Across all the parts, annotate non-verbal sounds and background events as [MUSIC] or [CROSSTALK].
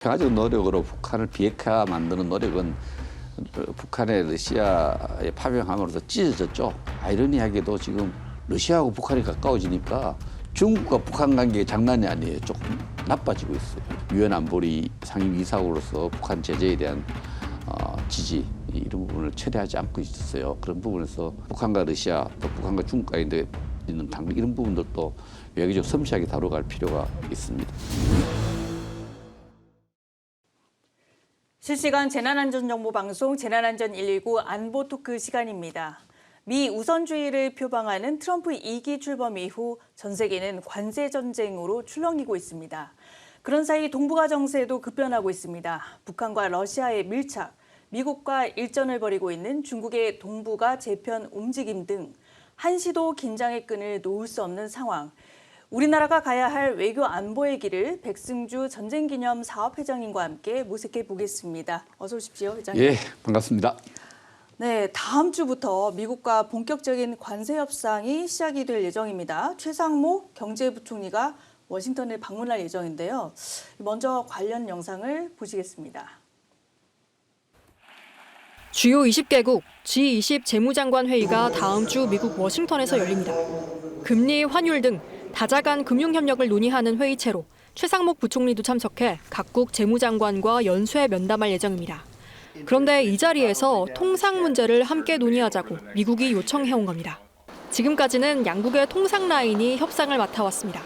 평화적 노력으로 북한을 비핵화 만드는 노력은 북한의 러시아에 파병함으로써 찢어졌죠. 아이러니하게도 지금 러시아하고 북한이 가까워지니까 중국과 북한 관계가 장난이 아니에요. 조금 나빠지고 있어요. 유엔 안보리 상임이사국으로서 북한 제재에 대한 어, 지지 이런 부분을 최대하지 않고 있었어요. 그런 부분에서 북한과 러시아 또 북한과 중국 간에 있는 당 이런 부분들도 외교적 섬세하게 다뤄갈 필요가 있습니다. 실시간 재난안전정보방송 재난안전 119 안보 토크 시간입니다. 미 우선주의를 표방하는 트럼프 2기 출범 이후 전 세계는 관세 전쟁으로 출렁이고 있습니다. 그런 사이 동북아 정세도 급변하고 있습니다. 북한과 러시아의 밀착, 미국과 일전을 벌이고 있는 중국의 동북아 재편 움직임 등 한시도 긴장의 끈을 놓을 수 없는 상황. 우리나라가 가야 할 외교 안보의 길을 백승주 전쟁기념 사업회장님과 함께 모색해 보겠습니다. 어서 오십시오, 회장님. 예, 반갑습니다. 네, 다음 주부터 미국과 본격적인 관세 협상이 시작이 될 예정입니다. 최상목 경제부총리가 워싱턴을 방문할 예정인데요. 먼저 관련 영상을 보시겠습니다. 주요 20개국 G20 재무장관 회의가 다음 주 미국 워싱턴에서 열립니다. 금리, 환율 등 다자간 금융 협력을 논의하는 회의체로 최상목 부총리도 참석해 각국 재무장관과 연쇄 면담할 예정입니다. 그런데 이 자리에서 통상 문제를 함께 논의하자고 미국이 요청해온 겁니다. 지금까지는 양국의 통상 라인이 협상을 맡아왔습니다.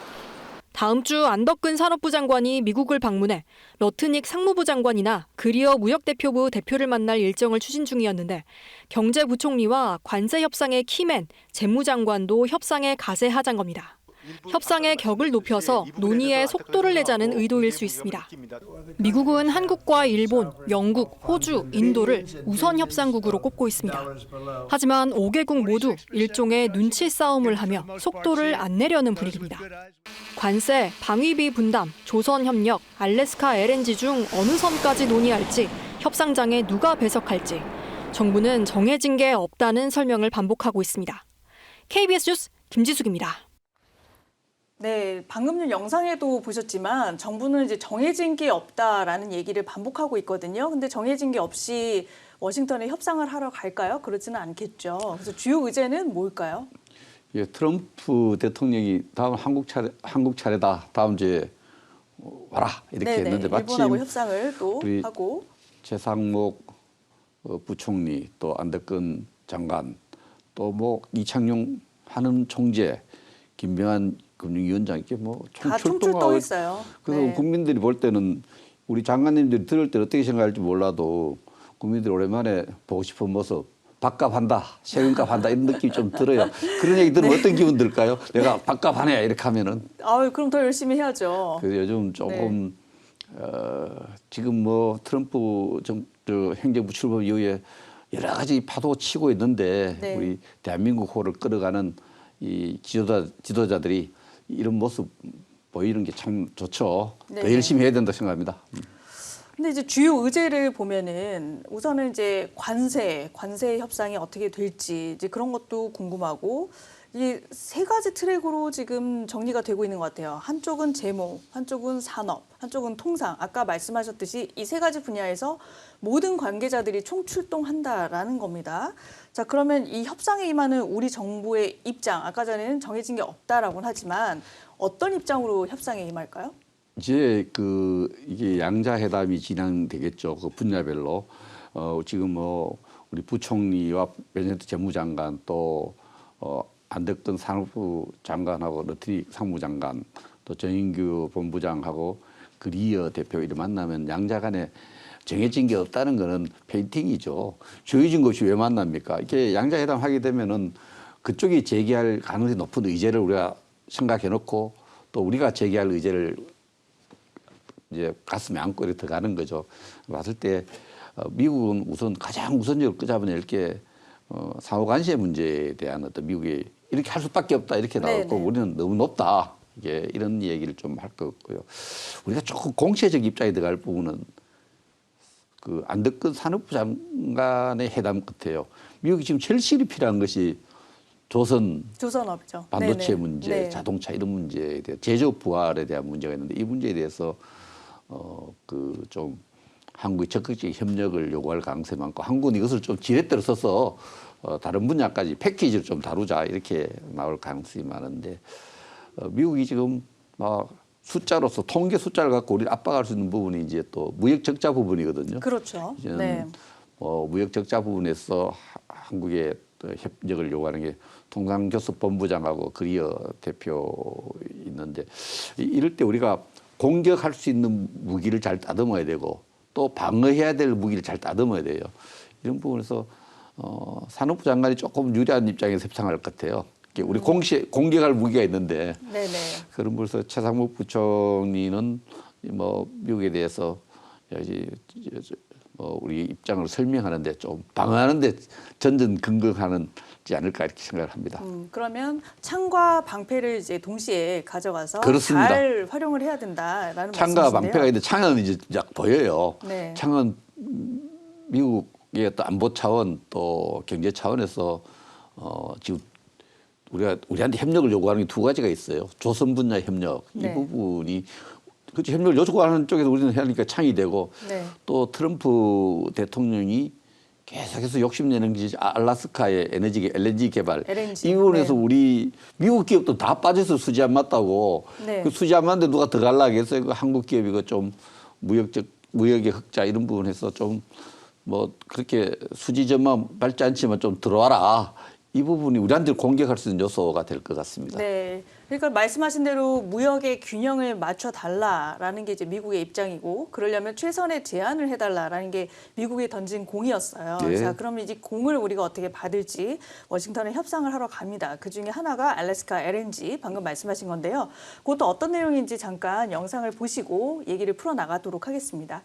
다음 주 안덕근 산업부 장관이 미국을 방문해 러트닉 상무부 장관이나 그리어 무역대표부 대표를 만날 일정을 추진 중이었는데 경제부총리와 관세 협상의 키맨 재무장관도 협상에 가세하자는 겁니다. 협상의 격을 높여서 논의의 속도를 내자는 의도일 수 있습니다. 미국은 한국과 일본, 영국, 호주, 인도를 우선 협상국으로 꼽고 있습니다. 하지만 5개국 모두 일종의 눈치 싸움을 하며 속도를 안 내려는 분위기입니다. 관세, 방위비 분담, 조선 협력, 알래스카 LNG 중 어느 선까지 논의할지, 협상장에 누가 배석할지 정부는 정해진 게 없다는 설명을 반복하고 있습니다. KBS 뉴스 김지숙입니다. 네, 방금 전 영상에도 보셨지만 정부는 이제 정해진 게 없다라는 얘기를 반복하고 있거든요. 근데 정해진 게 없이 워싱턴에 협상을 하러 갈까요? 그렇지는 않겠죠. 그래서 주요 의제는 뭘까요? 예, 트럼프 대통령이 다음 한국 차례 한국 차례다. 다음 주에 와라 이렇게 네네, 했는데 마침 일본하고 협상을 또 하고 최상목 어, 부총리 또 안덕근 장관 또 뭐 이창용 한은 총재 김병한 금융위원장 이렇게 뭐다 총출동하고 총출동했어요. 그래서 네. 국민들이 볼 때는 우리 장관님들이 들을 때 어떻게 생각할지 몰라도 국민들이 오랜만에 보고 싶은 모습 밥값 한다, 세금값 한다 이런 느낌이 좀 들어요. 그런 얘기 들으면 [LAUGHS] 어떤 기분 들까요? 내가 밥값 하네 이렇게 하면은 아유, 그럼 더 열심히 해야죠. 그래서 요즘 조금 어, 지금 뭐 트럼프 정, 저 행정부 출범 이후에 여러 가지 파도 치고 있는데 네. 우리 대한민국 호를 끌어가는 이 지도자 지도자들이 이런 모습 보이는 게 참 좋죠. 네. 더 열심히 해야 된다 생각합니다. 근데 이제 주요 의제를 보면은 우선은 이제 관세, 관세 협상이 어떻게 될지 이제 그런 것도 궁금하고 이 세 가지 트랙으로 지금 정리가 되고 있는 것 같아요. 한쪽은 재무, 한쪽은 산업, 한쪽은 통상. 아까 말씀하셨듯이 이 세 가지 분야에서 모든 관계자들이 총출동한다라는 겁니다. 자, 그러면 이 협상에 임하는 우리 정부의 입장, 아까 전에는 정해진 게 없다라고는 하지만 어떤 입장으로 협상에 임할까요? 이제 그 이게 양자 회담이 진행되겠죠. 그 분야별로 어 지금 뭐 우리 부총리와 베네트 재무장관 또 어 안덕근 산업부 장관하고 러트리 상무장관 또 정인규 본부장하고 그리어 대표 이를 만나면 양자 간에 정해진 게 없다는 거는 페인팅이죠. 정해진 것이 왜 만납니까? 이렇게 양자 회담 하게 되면은 그쪽이 제기할 가능성이 높은 의제를 우리가 생각해 놓고 또 우리가 제기할 의제를 이제 가슴에 안고 이렇게 들어가는 거죠. 봤을 때 어, 미국은 우선 가장 우선적으로 끄잡아낼 게 어, 상호 관세 문제에 대한 어떤 미국이 이렇게 할 수밖에 없다 이렇게 나왔고 네네. 우리는 너무 높다 이게 이런 얘기를 좀 할 것 같고요. 우리가 조금 공세적 입장에 들어갈 부분은 그 안덕근 산업부 장관의 회담 끝에요. 미국이 지금 실이 필요한 것이 조선 조선업이죠. 반도체 네네. 문제, 네. 자동차 이런 문제에 대해 제조 부활에 대한 문제가 있는데 이 문제에 대해서 어그 좀 한국의 적극적인 협력을 요구할 가능성이 많고 한국은 이것을 좀 지렛대로 써서 어, 다른 분야까지 패키지를 좀 다루자 이렇게 나올 가능성이 많은데 어, 미국이 지금 막 숫자로서 통계 숫자를 갖고 우리를 압박할 수 있는 부분이 이제 또 무역 적자 부분이거든요. 그렇죠. 네. 뭐 무역 적자 부분에서 하- 한국의 또 협력을 요구하는 게 통상교섭 본부장하고 그리어 대표 있는데 이- 이럴 때 우리가 공격할 수 있는 무기를 잘 다듬어야 되고 또 방어해야 될 무기를 잘 다듬어야 돼요. 이런 부분에서 어, 산업부 장관이 조금 유리한 입장에서 협상할 것 같아요. 우리 공시, 공격할 무기가 있는데 네네. 그런 부분에서 최상목 부총리는 뭐 미국에 대해서 여기 뭐 우리 입장을 설명하는데 좀 방어하는데 전전긍긍하는지 않을까 이렇게 생각을 합니다. 음, 그러면 창과 방패를 이제 동시에 가져가서 그렇습니다. 잘 활용을 해야 된다라는 창과 말씀이신데요. 방패가 있는데 창은 이제 약 보여요. 네. 창은 음, 미국의 또 안보 차원 또 경제 차원에서 어 지금 우리가 우리한테 협력을 요구하는 게 두 가지가 있어요. 조선 분야 협력 네. 이 부분이 그렇죠 협력을 요구하는 쪽에서 우리는 하니까 창이 되고 네. 또 트럼프 대통령이 계속해서 욕심내는 게 알라스카의 에너지 LNG 개발 LNG, 이 부분에서 네. 우리 미국 기업도 다 빠져서 수지 안 맞다고 네. 그 수지 안 맞는데 누가 더 갈라고 해서 그 한국 기업이 그좀 무역적 무역의 흑자 이런 부분에서 좀 뭐 그렇게 수지점만 밟지 않지만 좀 들어와라 이 부분이 우리한테 공격할 수 있는 요소가 될 것 같습니다. 네. 그러니까 말씀하신 대로 무역의 균형을 맞춰 달라라는 게 이제 미국의 입장이고 그러려면 최선의 제안을 해 달라라는 게 미국이 던진 공이었어요. 네. 자, 그러면 이제 공을 우리가 어떻게 받을지 워싱턴에 협상을 하러 갑니다. 그 중에 하나가 알래스카 LNG 방금 말씀하신 건데요. 그것도 어떤 내용인지 잠깐 영상을 보시고 얘기를 풀어 나가도록 하겠습니다.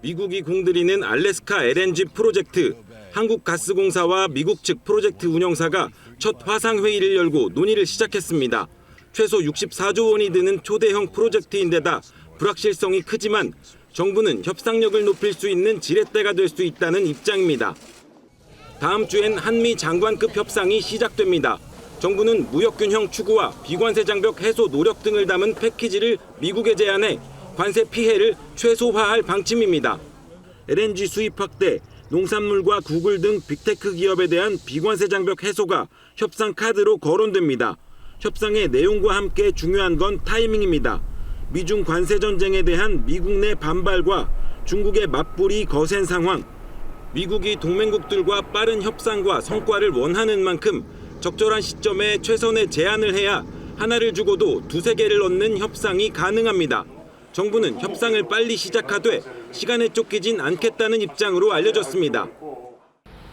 미국이 공들이는 알래스카 LNG 프로젝트 한국가스공사와 미국 측 프로젝트 운영사가 첫 화상 회의를 열고 논의를 시작했습니다. 최소 64조 원이 드는 초대형 프로젝트인데다 불확실성이 크지만 정부는 협상력을 높일 수 있는 지렛대가 될 수 있다는 입장입니다. 다음 주엔 한미 장관급 협상이 시작됩니다. 정부는 무역균형 추구와 비관세 장벽 해소 노력 등을 담은 패키지를 미국에 제안해 관세 피해를 최소화할 방침입니다. LNG 수입 확대, 농산물과 구글 등 빅테크 기업에 대한 비관세 장벽 해소가 협상 카드로 거론됩니다. 협상의 내용과 함께 중요한 건 타이밍입니다. 미중 관세 전쟁에 대한 미국 내 반발과 중국의 맞불이 거센 상황, 미국이 동맹국들과 빠른 협상과 성과를 원하는 만큼 적절한 시점에 최선의 제안을 해야 하나를 주고도 두세 개를 얻는 협상이 가능합니다. 정부는 협상을 빨리 시작하되 시간에 쫓기진 않겠다는 입장으로 알려졌습니다.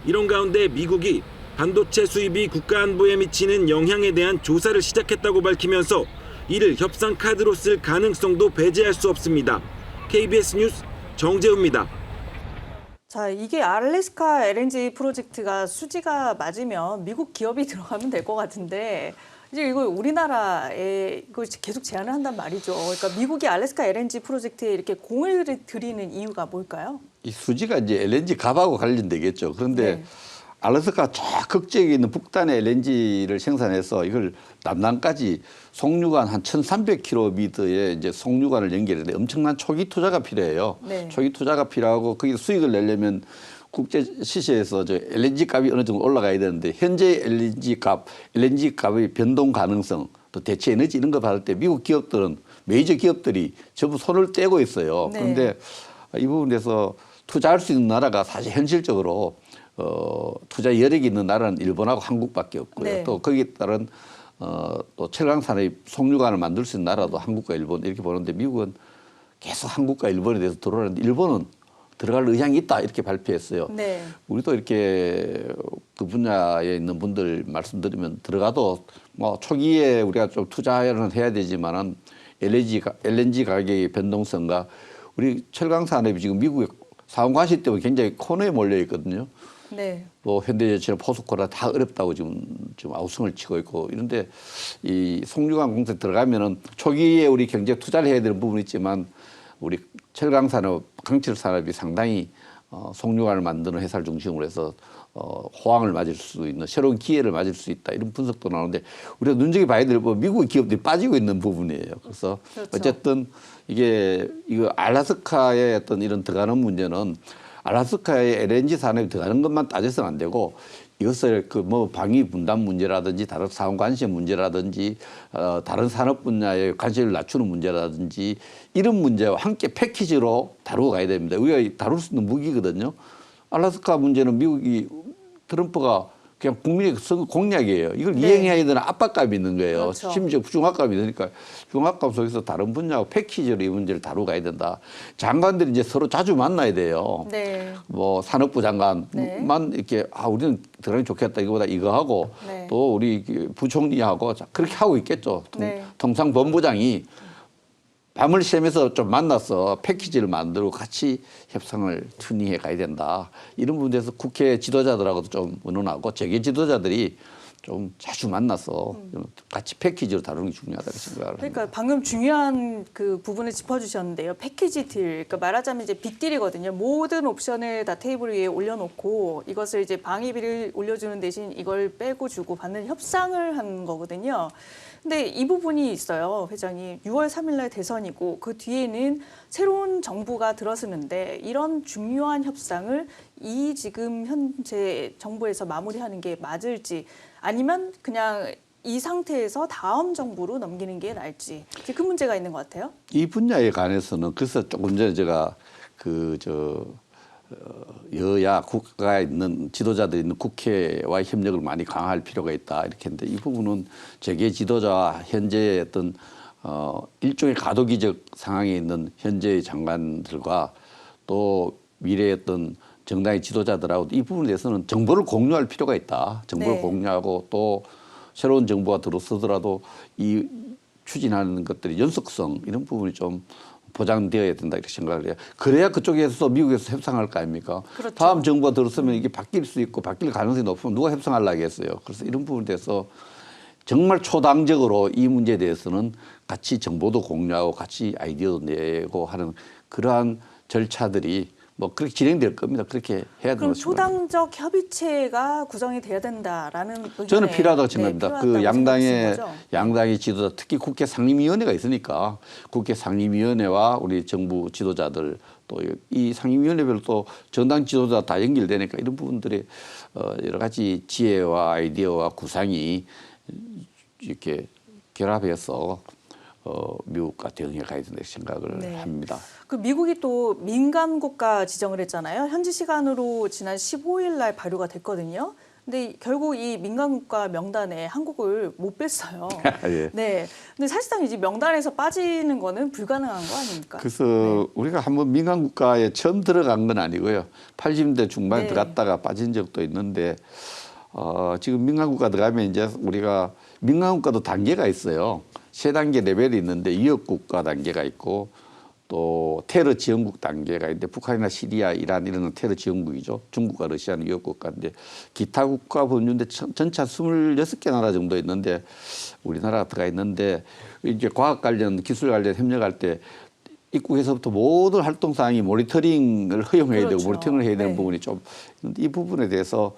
이런 가운데 미국이 반도체 수입이 국가 안보에 미치는 영향에 대한 조사를 시작했다고 밝히면서 이를 협상 카드로 쓸 가능성도 배제할 수 없습니다. KBS 뉴스 정재우입니다. 자, 이게 알래스카 LNG 프로젝트가 수지가 맞으면 미국 기업이 [LAUGHS] 들어가면 될 것 같은데 이제 이거 우리나라에 이거 계속 제안을 한단 말이죠. 그러니까 미국이 알래스카 LNG 프로젝트에 이렇게 공을 들이는 이유가 뭘까요? 이 수지가 이제 LNG 값하고 관련되겠죠. 그런데 네. 알래스카 저 극적에 있는 북단의 LNG를 생산해서 이걸 남단까지 송유관 한 1,300km의 이제 송유관을 연결하는데 엄청난 초기 투자가 필요해요. 네. 초기 투자가 필요하고 거기 수익을 내려면 국제 시세에서 저 LNG 값이 어느 정도 올라가야 되는데 현재 LNG 값, LNG 값의 변동 가능성, 또 대체 에너지 이런 거 받을 때 미국 기업들은 메이저 기업들이 전부 손을 떼고 있어요. 네. 그런데 이 부분에서 투자할 수 있는 나라가 사실 현실적으로 어, 투자 여력이 있는 나라는 일본하고 한국밖에 없고요. 네. 또 거기에 따른 어, 또 철강 산업 송유관을 만들 수 있는 나라도 한국과 일본 이렇게 보는데 미국은 계속 한국과 일본에 대해서 들어오는데 일본은 들어갈 의향이 있다 이렇게 발표했어요. 네. 우리도 이렇게 그 분야에 있는 분들 말씀드리면 들어가도 뭐 초기에 우리가 좀 투자는 해야 되지만은 LNG, 가- LNG 가격의 변동성과 우리 철강 산업이 지금 미국의 사원 관시 때문에 굉장히 코너에 몰려 있거든요. 네. 뭐 현대제철 포스코라 다 어렵다고 지금 지금 아우성을 치고 있고 이런데 이 송유관 공사 들어가면은 초기에 우리 경제 투자를 해야 되는 부분이 있지만 우리 철강 산업, 강철 산업이 상당히 어, 송유관을 만드는 회사를 중심으로 해서 어, 어, 호황을 맞을 수 있는 새로운 기회를 맞을 수 있다 이런 분석도 나오는데 우리가 눈여겨 봐야 될 부분 미국의 기업들이 빠지고 있는 부분이에요. 그래서 그렇죠. 어쨌든 이게 이거 알라스카의 어떤 이런 들어가는 문제는 알라스카의 LNG 산업이 들어가는 것만 따져서는 안 되고 이것을 그 뭐 방위 분담 문제라든지 다른 사원 관심 문제라든지 어 다른 산업 분야의 관심을 낮추는 문제라든지 이런 문제와 함께 패키지로 다루고 가야 됩니다. 우리가 다룰 수 있는 무기거든요. 알라스카 문제는 미국이 트럼프가 그냥 국민의 선거 공약이에요. 이걸 네. 이행해야 되는 압박감이 있는 거예요. 그렇죠. 심지어 중압감이 있으니까 중압감 속에서 다른 분야와 패키지로 이 문제를 다루고 가야 된다. 장관들이 이제 서로 자주 만나야 돼요. 네. 뭐 산업부 장관만 네. 이렇게 아 우리는 들어가면 좋겠다 이거보다 이거 하고 네. 또 우리 부총리하고 자, 그렇게 하고 있겠죠. 통, 네. 통상 본부장이 밤을 새면서 좀 만나서 패키지를 만들고 같이 협상을 순위해 가야 된다. 이런 부분에서 국회 지도자들하고도 좀 의논하고 재계 지도자들이 좀 자주 만나서 좀 같이 패키지로 다루는 게 중요하다고 생각을. 그러니까 방금 중요한 그 부분을 짚어주셨는데요. 패키지 딜. 그러니까 말하자면 이제 빅딜이거든요. 모든 옵션을 다 테이블 위에 올려놓고 이것을 이제 방위비를 올려주는 대신 이걸 빼고 주고 받는 협상을 한 거거든요. 근데 이 부분이 있어요, 회장이. 6월 3일 날 대선이고 그 뒤에는 새로운 정부가 들어서는데 이런 중요한 협상을 이 지금 현재 정부에서 마무리하는 게 맞을지 아니면 그냥 이 상태에서 다음 정부로 넘기는 게 나을지 그 문제가 있는 것 같아요. 이 분야에 관해서는 그래서 조금 전에 제가 그저 여야 국가에 있는 지도자들이 있는 국회와 협력을 많이 강화할 필요가 있다 이렇게 했는데 이 부분은 재계 지도자와 현재의 어떤 어 일종의 가도기적 상황에 있는 현재의 장관들과 또 미래의 어떤 정당의 지도자들하고 이 부분에 대해서는 정보를 공유할 필요가 있다. 정보를 네. 공유하고 또 새로운 정부가 들어서더라도 이 추진하는 것들이 연속성 이런 부분이 좀 보장되어야 된다 이렇게 생각을 해요. 그래야 그쪽에서 미국에서 협상할 거 아닙니까? 그렇죠. 다음 정부가 들어서면 이게 바뀔 수 있고 바뀔 가능성이 높으면 누가 협상하려고 하겠어요. 그래서 이런 부분에 대해서 정말 초당적으로 이 문제에 대해서는 같이 정보도 공유하고 같이 아이디어도 내고 하는 그러한 절차들이 뭐 그렇게 진행될 겁니다. 그렇게 해야 된다고 생각합니다. 초당적 협의체가 구성이 돼야 된다라는 저는 필요하다고 네, 생각합니다. 필요하다고 그 양당의? 양당의 지도자, 특히 국회 상임위원회가 있으니까 국회 상임위원회와 우리 정부 지도자들 또 이 상임위원회별로 또 정당 지도자 다 연결되니까 이런 부분들이 어 여러 가지 지혜와 아이디어와 구상이 이렇게 결합해서 어 미국과 대응해 가야 된다 생각을 네. 합니다. 그 미국이 또 민간 국가 지정을 했잖아요. 현지 시간으로 지난 15일 날 발효가 됐거든요. 근데 결국 이 민간 국가 명단에 한국을 못 뺐어요. [LAUGHS] 예. 네. 근데 사실상 이제 명단에서 빠지는 거는 불가능한 거 아닙니까? 그래서 네. 우리가 한번 민간 국가에 처음 들어간 건 아니고요. 80대 중반에 네. 들어갔다가 빠진 적도 있는데 어, 지금 민간 국가 들어가면 이제 우리가 민간 국가도 단계가 있어요. 세 단계 레벨이 있는데 위협 국가 단계가 있고 또 테러 지원국 단계가 있는데 북한이나 시리아, 이란 이런 테러 지원국이죠. 중국과 러시아는 위협 국가인데 기타 국가 범주인데 전- 전체 26개 나라 정도 있는데 우리나라가 들어가 있는데 이제 과학 관련 기술 관련 협력할 때 입국에서부터 모든 활동 사항이 모니터링을 허용해야 그렇죠. 되고 모니터링을 해야 되는 네. 부분이 좀 이 부분에 대해서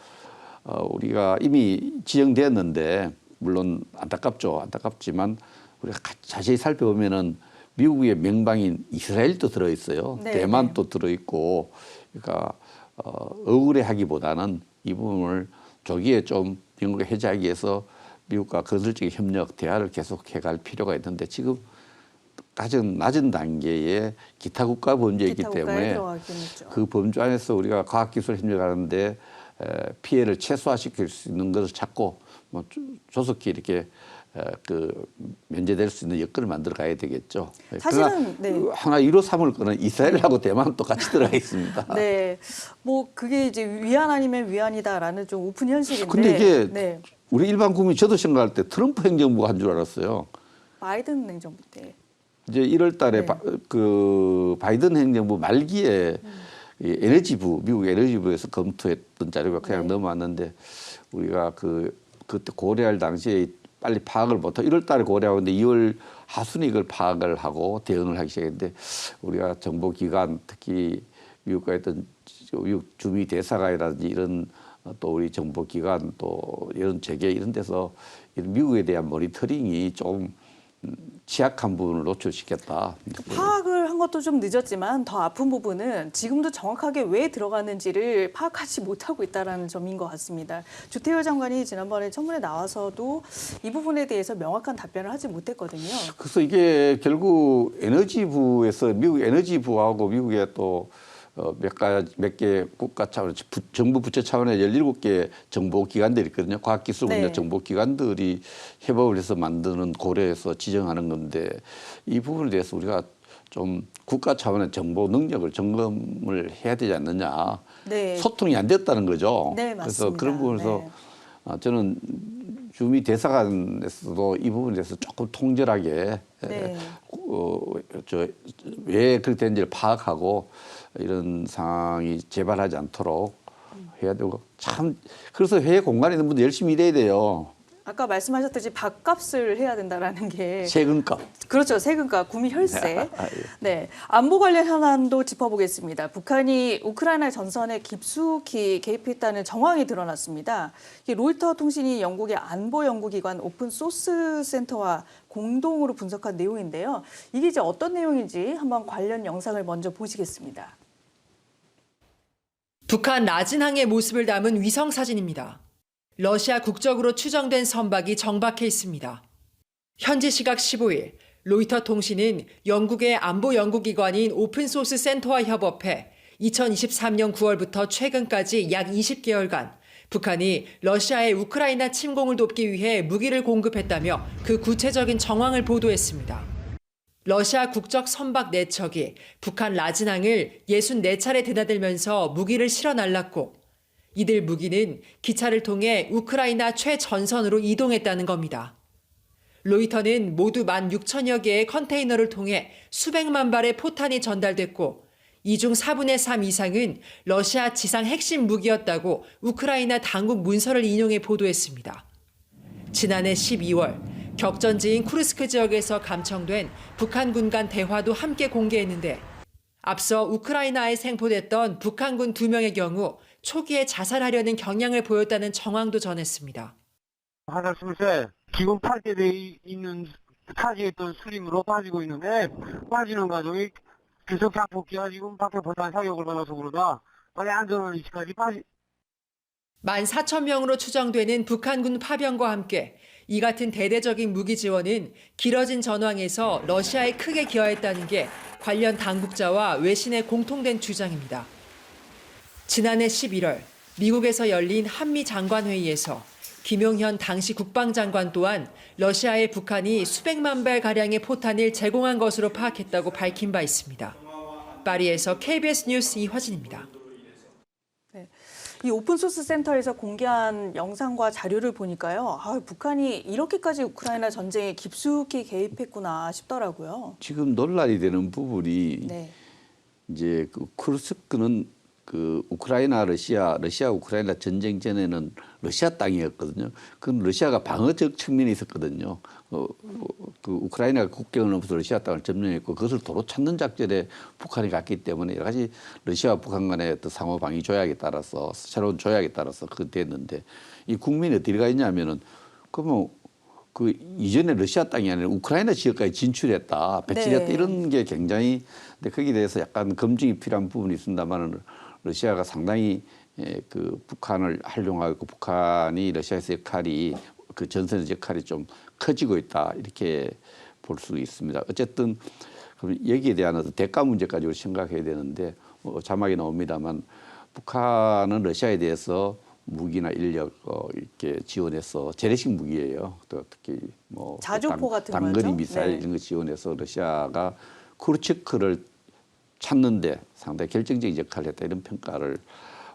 어, 우리가 이미 지정되었는데 물론 안타깝죠. 안타깝지만 우리가 가- 자세히 살펴보면은 미국의 명방인 이스라엘도 들어 있어요. 네, 대만도 들어 있고 그러니까 어, 억울해하기보다는 이 부분을 조기에 좀 미국을 해제하기 위해서 미국과 건설적인 협력 대화를 계속해 갈 필요가 있는데 지금 가장 낮은 단계의 기타 국가 범죄이기 기타 때문에. 그 범주 안에서 우리가 과학기술 협력하는데 에, 피해를 최소화시킬 수 있는 것을 찾고 뭐 조- 조속히 이렇게 에, 그 면제될 수 있는 여건을 만들어 가야 되겠죠. 사실은, 그러나 네. 그 하나 이로 삼을 거는 이스라엘하고 대만도 같이 들어가 있습니다. [LAUGHS] 네. 뭐 그게 이제 위안 아니면 위안이다라는 좀 오픈 현실인데. 근데 이게 네. 우리 일반 국민 저도 생각할 때 트럼프 행정부가 한 줄 알았어요. 바이든 행정부 때. 이제 1월 달에 네. 바, 그 바이든 행정부 말기에 이 에너지부 미국 에너지부에서 검토했던 자료가 그냥 네. 넘어왔는데 우리가 그 그때 고려할 당시에 빨리 파악을 못하고 1월 달에 고려하고 있는데 2월 하순에 이걸 파악을 하고 대응을 하기 시작했는데 우리가 정보 기관 특히 미국과 했던 미국 주미 대사관이라든지 이런 어, 또 우리 정보기관 또 이런 재계 이런 데서 이런 미국에 대한 모니터링이 좀 음, 취약한 부분을 노출시켰다. 것도 좀 늦었지만 더 아픈 부분은 지금도 정확하게 왜 들어가는지를 파악하지 못하고 있다는 점인 것 같습니다. 주태열 장관이 지난번에 청문회 나와서도 이 부분에 대해서 명확한 답변을 하지 못했거든요. 그래서 이게 결국 에너지부에서 미국 에너지부하고 미국의 또 어, 몇 가지 몇 개 국가 차원 부- 정부 부처 차원의 17개 정보 기관들이 있거든요. 과학기술 분야 네. 정보 기관들이 협업을 해서 만드는 고려해서 지정하는 건데 이 부분에 대해서 우리가 좀 국가 차원의 정보 능력을 점검을 해야 되지 않느냐. 네. 소통이 안 됐다는 거죠. 네, 그래서 맞습니다. 그런 부분에서 네. 아, 저는 주미 대사관에서도 이 부분에 대해서 조금 통절하게 네. 어, 저왜 그렇게 된지를 파악하고 이런 상황이 재발하지 않도록 해야 되고 참 그래서 회의 공간에 있는 분들 열심히 일해야 돼요. 아까 말씀하셨듯이 밥값을 해야 된다라는 게 세금값. 그렇죠. 세금과 구미 혈세. [LAUGHS] 아, 예. 네. 안보 관련 현안도 짚어보겠습니다. 북한이 우크라이나 전선에 깊숙이 개입했다는 정황이 드러났습니다. 로이터 통신이 영국의 안보 연구기관 오픈 소스 센터와 공동으로 분석한 내용인데요. 이게 이제 어떤 내용인지 한번 관련 영상을 먼저 보시겠습니다. 북한 라진항의 모습을 담은 위성 사진입니다. 러시아 국적으로 추정된 선박이 정박해 있습니다. 현지 시각 15일 로이터 통신은 영국의 안보 연구기관인 오픈소스 센터와 협업해 2023년 9월부터 최근까지 약 20개월간 북한이 러시아의 우크라이나 침공을 돕기 위해 무기를 공급했다며 그 구체적인 정황을 보도했습니다. 러시아 국적 선박 4척이 북한 라진항을 64차례 드나들면서 무기를 실어 날랐고 이들 무기는 기차를 통해 우크라이나 최전선으로 이동했다는 겁니다. 로이터는 모두 1만 6천여 개의 컨테이너를 통해 수백만 발의 포탄이 전달됐고 이 중 4분의 3 이상은 러시아 지상 핵심 무기였다고 우크라이나 당국 문서를 인용해 보도했습니다. 지난해 12월 격전지인 쿠르스크 지역에서 감청된 북한군 간 대화도 함께 공개했는데 앞서 우크라이나에 생포됐던 북한군 두 명의 경우 초기에 자살하려는 경향을 보였다는 정황도 전했습니다. 화살술세 기금 팔게 돼 있는 차지했던 수림으로 빠지고 있는데 빠지는 과정이 계속 자폭기가 지금 밖에 보단 사격을 받아서 그러다 빨리 안전한 위치까지 빠지 1만 4천 명으로 추정되는 북한군 파병과 함께 이 같은 대대적인 무기 지원은 길어진 전황에서 러시아에 크게 기여했다는 게 관련 당국자와 외신의 공통된 주장입니다. 지난해 11월 미국에서 열린 한미 장관회의에서 김용현 당시 국방장관 또한 러시아에 북한이 수백만 발 가량의 포탄을 제공한 것으로 파악했다고 밝힌 바 있습니다. 파리에서 KBS 뉴스 이화진입니다. 이 오픈소스 센터에서 공개한 영상과 자료를 보니까요. 아, 북한이 이렇게까지 우크라이나 전쟁에 깊숙이 개입했구나 싶더라고요. 지금 논란이 되는 부분이 네. 이제 그 쿠르스크는 그 우크라이나 러시아 러시아 우크라이나 전쟁 전에는 러시아 땅이었거든요. 그건 러시아가 방어적 측면이 있었거든요. 어, 어, 그 우크라이나가 국경을 넘어서 러시아 땅을 점령했고 그것을 도로 찾는 작전에 북한이 갔기 때문에 여러 가지 러시아와 북한 간의 어떤 상호 방위 조약에 따라서 새로운 조약에 따라서 그 됐는데 이 국민이 어디가 가 있냐면은 그러면 그 이전에 러시아 땅이 아니라 우크라이나 지역까지 진출했다, 배치했다 네. 이런 게 굉장히 근데 거기에 대해서 약간 검증이 필요한 부분이 있습니다만은 러시아가 상당히 에, 그 북한을 활용하고 북한이 러시아에서 역할이 그 전선의 역할이 좀 커지고 있다 이렇게 볼 수 있습니다. 어쨌든 여기에 대한 대가 문제까지 생각해야 되는데 어, 자막에 나옵니다만 북한은 러시아에 대해서 무기나 인력 어, 이렇게 지원해서 재래식 무기예요. 또 특히 뭐 자주포 단- 같은 단거리 거죠? 미사일 네. 이런 거 지원해서 러시아가 쿠르츠크를 찾는데 상당히 결정적인 역할을 했다 이런 평가를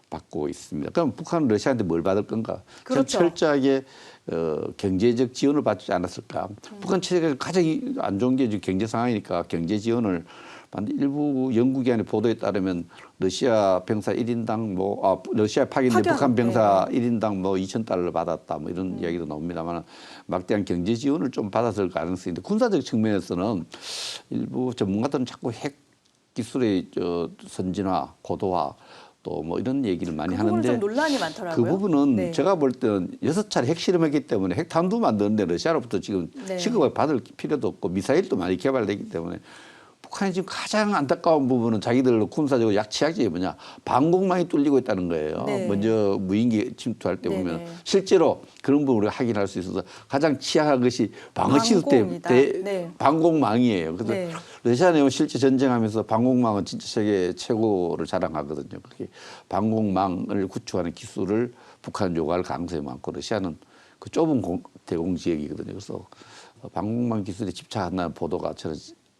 받고 있습니다. 그럼 북한은 러시아한테 뭘 받을 건가? 전 그렇죠. 철저하게 어, 경제적 지원을 받지 않았을까? 음. 북한 체제가 가장 이- 안 좋은 게 경제 상황이니까 경제 지원을 일부 연구기관의 보도에 따르면 러시아 병사 1인당 뭐 아, 러시아 파견된 파견, 북한 병사 네. 1인당 뭐 2천 달러를 받았다 뭐 이런 이야기도 나옵니다만 막대한 경제 지원을 좀 받았을 가능성이 있는데 군사적 측면에서는 일부 전문가들은 자꾸 핵 기술의 저 선진화, 고도화 또 뭐 이런 얘기를 많이 그 하는데 좀 논란이 많더라고요. 그 부분은 네. 제가 볼 때는 여섯 차례 핵실험했기 때문에 핵탄두 만드는데 러시아로부터 지금 네. 시급을 받을 필요도 없고 미사일도 많이 개발되기 때문에 북한이 지금 가장 안타까운 부분은 자기들 군사적으로 약취약점이 뭐냐 방공망이 뚫리고 있다는 거예요. 네. 먼저 무인기 침투할 때 보면 네네. 실제로 그런 부분을 확인할 수 있어서 가장 취약한 것이 방어 시스템. 대, 네. 방공망이에요. 그래서 네. 러시아는 실제 전쟁하면서 방공망은 진짜 세계 최고를 자랑하거든요. 그렇게 방공망을 구축하는 기술을 북한 요구할 가능성이 많고 러시아는 그 좁은 공, 대공 지역이거든요. 그래서 방공망 기술에 집착한다는 보도가 저는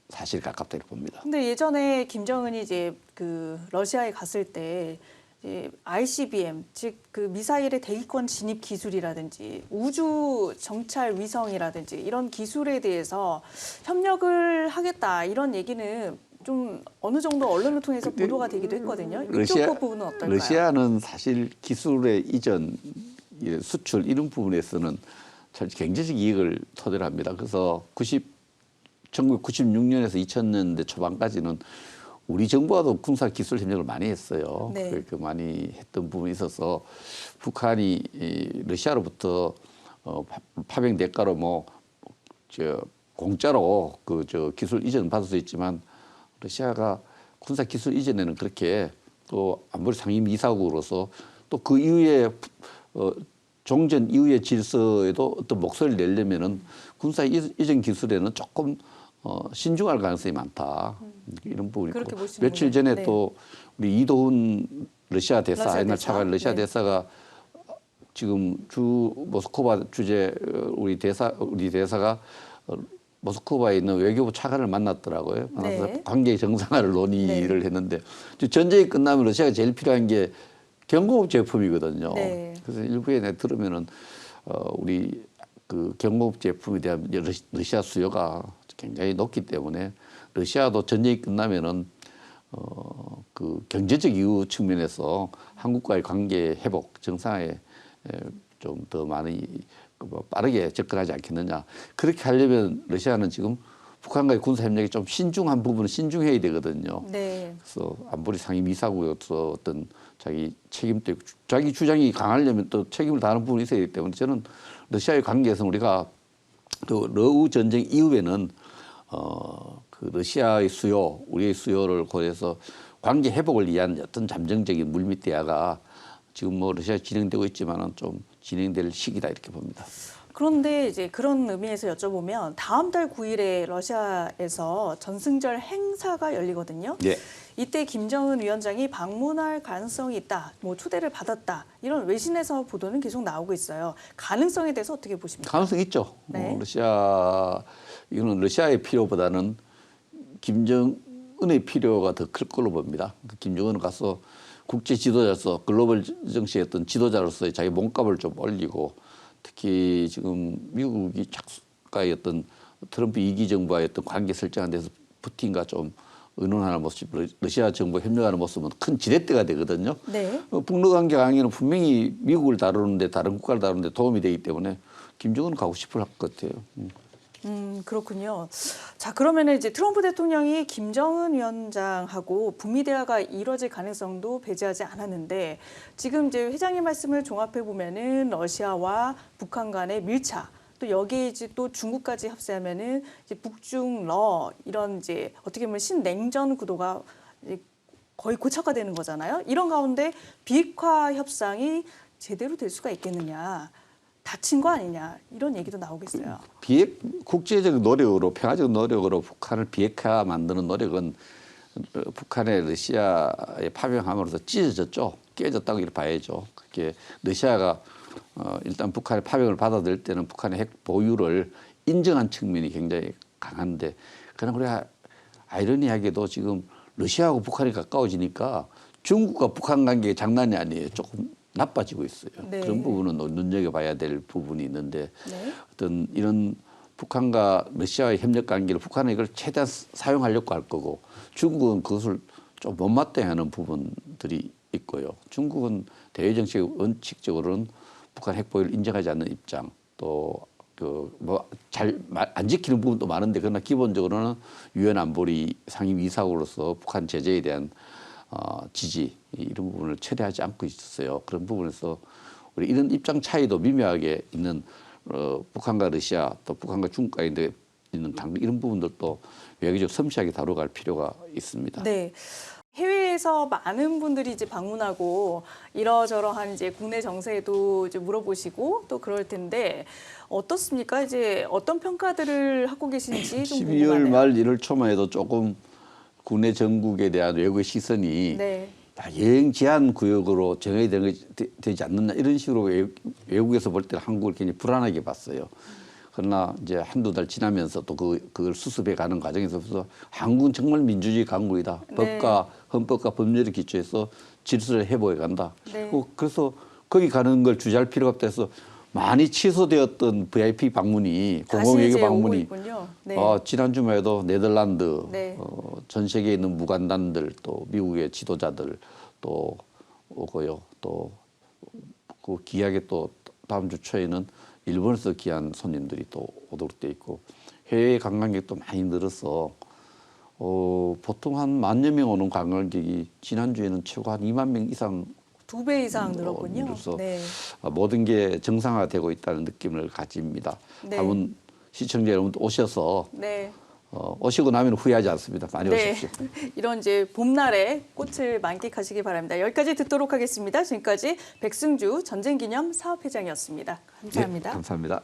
사실 가깝다 이렇게 봅니다. 근데 예전에 김정은이 이제 그 러시아에 갔을 때 이제 ICBM 즉 그 미사일의 대기권 진입 기술이라든지 우주 정찰 위성이라든지 이런 기술에 대해서 협력을 하겠다 이런 얘기는 좀 어느 정도 언론을 통해서 보도가 되기도 했거든요. 러시아, 부분은 어떨까요? 러시아는 사실 기술의 이전, 이 수출 이런 부분에서는 참 경제적 이익을 토대로 합니다. 그래서 90, 1996년에서 2000년대 초반까지는 우리 정부와도 군사 기술 협력을 많이 했어요. 네. 그렇게 많이 했던 부분이 있어서 북한이 이 러시아로부터 어, 파- 파병 대가로 뭐저 공짜로 그 저 기술 이전 받을 수 있지만 러시아가 군사 기술 이전에는 그렇게 또 안보리 상임 이사국으로서 또 그 이후에 어 종전 이후의 질서에도 어떤 목소리를 내려면은 군사 이- 이전 기술에는 조금 어 신중할 가능성이 많다 이런 부분이 음. 있고. 며칠 전에 네. 또 우리 이도훈 러시아 대사 러시아 옛날 대사? 차관 러시아 네. 대사가 지금 주 모스크바 주재 어, 우리 대사 우리 대사가 어, 모스크바에 있는 외교부 차관을 만났더라고요. 만나서 네. 관계 정상화를 논의를 했는데 이제 전쟁이 끝나면 러시아가 제일 필요한 게 경공업 제품이거든요. 네. 그래서 일부에 내 들으면은 어, 우리 그 경공업 제품에 대한 러시- 러시아 수요가 굉장히 높기 때문에 러시아도 전쟁이 끝나면은 어, 그 경제적 이유 측면에서 한국과의 관계 회복 정상에 좀 더 많이 그뭐 빠르게 접근하지 않겠느냐. 그렇게 하려면 러시아는 지금 북한과의 군사 협력이 좀 신중한 부분은 신중해야 되거든요. 네. 그래서 안보리 상임 이사국으로서 어떤 자기 책임도 있고 자기 주장이 강하려면 또 책임을 다하는 부분이 있어야 되기 때문에 저는 러시아의 관계에서 우리가 또 러우 전쟁 이후에는 어 그 러시아의 수요, 우리의 수요를 고려해서 관계 회복을 위한 어떤 잠정적인 물밑 대화가 지금 뭐 러시아 진행되고 있지만은 좀 진행될 시기다 이렇게 봅니다. 그런데 이제 그런 의미에서 여쭤보면 다음 달 9일에 러시아에서 전승절 행사가 열리거든요. 예. 이때 김정은 위원장이 방문할 가능성이 있다. 뭐 초대를 받았다. 이런 외신에서 보도는 계속 나오고 있어요. 가능성에 대해서 어떻게 보십니까? 가능성 있죠. 네. 어, 러시아 이거는 러시아의 필요보다는 김정은의 필요가 더 클 걸로 봅니다. 그 김정은은 가서 국제 지도자로서 글로벌 정치의 어떤 지도자로서의 자기 몸값을 좀 올리고 특히 지금 미국이 어떤 트럼프 이기 정부와의 어떤 관계 설정한 데서 푸틴과 좀 의논하는 모습, 러- 러시아 정부 협력하는 모습은 큰 지렛대가 되거든요. 네. 어, 북러 관계 강의는 분명히 미국을 다루는데 다른 국가를 다루는데 도움이 되기 때문에 김정은 가고 싶을 것 같아요. 음. 음, 그렇군요. 자, 그러면 이제 트럼프 대통령이 김정은 위원장하고 북미 대화가 이뤄질 가능성도 배제하지 않았는데 지금 이제 회장님 말씀을 종합해 보면은 러시아와 북한 간의 밀착 또 여기에 이제 또 중국까지 합세하면은 이제 북중러 이런 이제 어떻게 보면 신냉전 구도가 이제 거의 고착화 되는 거잖아요. 이런 가운데 비핵화 협상이 제대로 될 수가 있겠느냐. 다친 거 아니냐 이런 얘기도 나오고 있어요. 비핵 국제적 노력으로 평화적 노력으로 북한을 비핵화 만드는 노력은 어, 북한의 러시아에 파병함으로써 찢어졌죠. 깨졌다고 봐야죠. 그게 러시아가 어, 일단 북한의 파병을 받아들일 때는 북한의 핵 보유를 인정한 측면이 굉장히 강한데 그러나 우리가 아이러니하게도 지금 러시아하고 북한이 가까워지니까 중국과 북한 관계 장난이 아니에요. 조금 나빠지고 있어요. 네. 그런 부분은 눈여겨봐야 될 부분이 있는데 네. 어떤 이런 북한과 러시아의 협력 관계를 북한은 이걸 최대한 사용하려고 할 거고 중국은 그것을 좀 못마땅해하는 부분들이 있고요. 중국은 대외 정책 원칙적으로는 북한 핵 보유를 인정하지 않는 입장 또 그 뭐 잘 안 지키는 부분도 많은데 그러나 기본적으로는 유엔 안보리 상임 이사국으로서 북한 제재에 대한 어, 지지 이런 부분을 최대하지 않고 있었어요. 그런 부분에서 우리 이런 입장 차이도 미묘하게 있는 어, 북한과 러시아 또 북한과 중국가 있는 있는 당 이런 부분들도 외교적 섬세하게 다뤄갈 필요가 있습니다. 네. 해외에서 많은 분들이 이제 방문하고 이러저러한 이제 국내 정세도 이제 물어보시고 또 그럴 텐데 어떻습니까? 이제 어떤 평가들을 하고 계신지 좀 12월 궁금하네요. 말 1월 초만 해도 조금 국내 전국에 대한 외국의 시선이 네. 다 여행 제한 구역으로 정해야 되는 게 되- 되지 않느냐 이런 식으로 외- 외국에서 볼 때는 한국을 굉장히 불안하게 봤어요. 그러나 이제 한두 달 지나면서 또 그, 그걸 수습해 가는 과정에서 그래서 한국은 정말 민주주의 강국이다. 네. 법과 헌법과 법률에 기초해서 질서를 회복해 간다. 네. 어, 그래서 거기 가는 걸 주저할 필요가 없다 해서 많이 취소되었던 VIP 방문이 공공외교 방문이. 네. 어, 지난 주만 해도 네덜란드, 네. 어, 전 세계에 있는 무관단들, 또 미국의 지도자들 또 오고요. 또그 기하게 또 다음 주 초에는 일본에서 귀한 손님들이 또 오도록 돼 있고 해외 관광객도 많이 늘어서 어, 보통 한 만여 명 오는 관광객이 지난주에는 최고 한 2만 명 이상 두 배 이상 어, 늘었군요. 늘어서 네. 아, 모든 게 정상화되고 있다는 느낌을 가집니다. 네. 한번 시청자 여러분도 오셔서 네. 어, 오시고 나면 후회하지 않습니다. 많이 네. 오십시오. [LAUGHS] 이런 이제 봄날에 꽃을 만끽하시기 바랍니다. 여기까지 듣도록 하겠습니다. 지금까지 백승주 전쟁기념 사업회장이었습니다. 감사합니다. 네, 감사합니다.